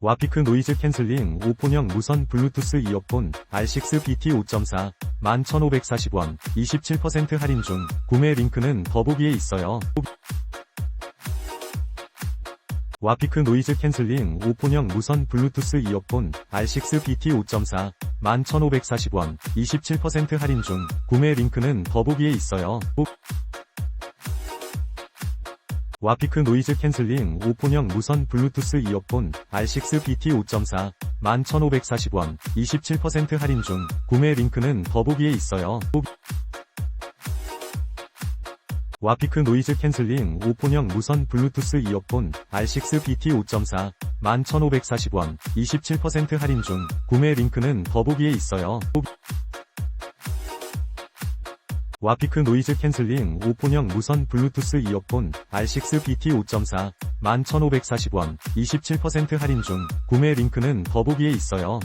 와피크 노이즈 캔슬링 5폰형 무선 블루투스 이어폰 R6 BT 5.4 11,540원 27% 할인 중 구매 링크는 더보기에 있어요. 와피크 노이즈 캔슬링 5폰형 무선 블루투스 이어폰 R6 BT 5.4 11,540원 27% 할인 중 구매 링크는 더보기에 있어요. 와피크 노이즈 캔슬링 5폰형 무선 블루투스 이어폰 R6 BT 5.4 11,540원 27% 할인 중 구매 링크는 더보기에 있어요. 와피크 노이즈 캔슬링 5폰형 무선 블루투스 이어폰 R6 BT 5.4 11,540원 27% 할인 중 구매 링크는 더보기에 있어요. 와피크 노이즈 캔슬링 5폰형 무선 블루투스 이어폰 R6 BT 5.4 11,540원 27% 할인 중 구매 링크는 더보기에 있어요.